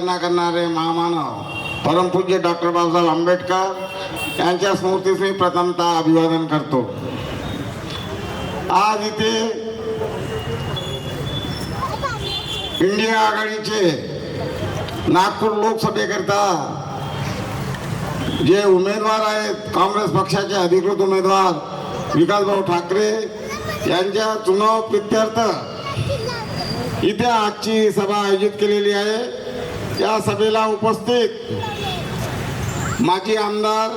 करणारे महामानव परमपूज्य डॉक्टर बाबासाहेब आंबेडकर यांच्या स्मृतीस मी प्रथमतः अभिवादन करतो. आज इथे इंडिया आघाडीचे नागपूर लोकसभेकरिता जे उमेदवार आहेत काँग्रेस पक्षाचे अधिकृत उमेदवार विकासभाऊ ठाकरे यांच्या चुनाव प्रित्यर्थ इथे आजची सभा आयोजित केलेली आहे. या सभेला उपस्थित माजी आमदार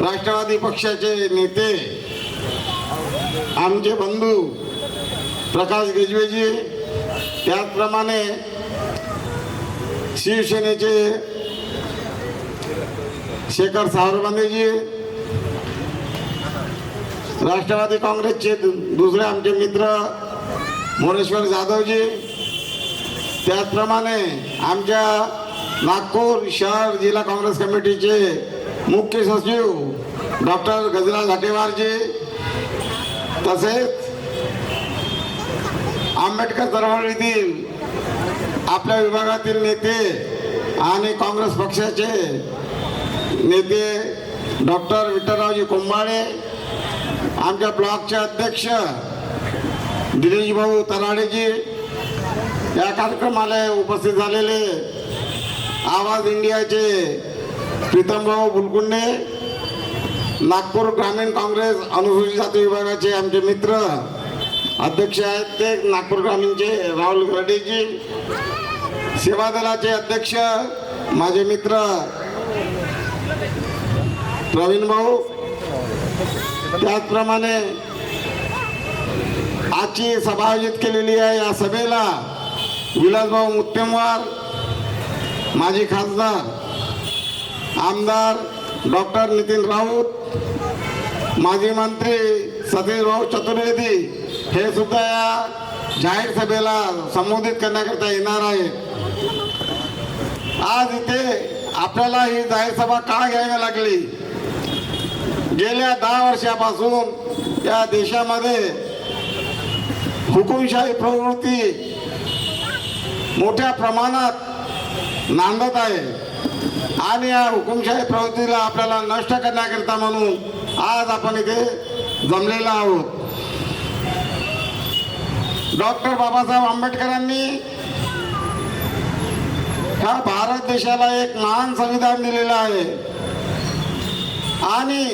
राष्ट्रवादी पक्षाचे नेते आमचे बंधू प्रकाश गिजवेजी त्याचप्रमाणे शिवसेनेचे शेखर सावरबंदेजी राष्ट्रवादी काँग्रेसचे दुसरे आमचे मित्र मोरेश्वर जाधवजी त्याचप्रमाणे आमच्या नागपूर शहर जिल्हा काँग्रेस कमिटीचे मुख्य सचिव डॉक्टर गजराज घाटेवारजी तसेच आंबेडकर चळवळीतील आपल्या विभागातील नेते आणि काँग्रेस पक्षाचे नेते डॉक्टर विठ्ठलरावजी कोंबाळे आमच्या ब्लॉकचे अध्यक्ष दिनेश भाऊ तराडेजी या कार्यक्रमाला उपस्थित झालेले आवाज इंडियाचे प्रीतमभाऊ बुलकुंडे नागपूर ग्रामीण काँग्रेस अनुसूचित जाती विभागाचे आमचे मित्र अध्यक्ष आहेत ते नागपूर ग्रामीणचे राहुल गरडेजी सेवा दलाचे अध्यक्ष माझे मित्र प्रवीण भाऊ. त्याचप्रमाणे आजची सभा आयोजित केलेली आहे या सभेला विलासभाऊ मुत्तेमवार माजी खासदार आमदार डॉक्टर नितीन राऊत माजी मंत्री सतीशभाऊ चतुर्वेदी हे सुद्धा या जाहीर सभेला संबोधित करण्याकरता येणार आहे आज इथे आपल्याला ही जाहीर सभा का घ्यावी लागली? गेल्या दहा वर्षापासून या देशामध्ये हुकुमशाही प्रवृत्ती मोठ्या प्रमाणात नांदत आहे. आणि या हुकुमशाही प्रवृत्तीला आपल्याला नष्ट करण्याकरिता म्हणून आज आपण इथे जमलेलो आहोत. डॉक्टर बाबासाहेब आंबेडकरांनी ह्या भारत देशाला एक महान संविधान दिलेलं आहे. आणि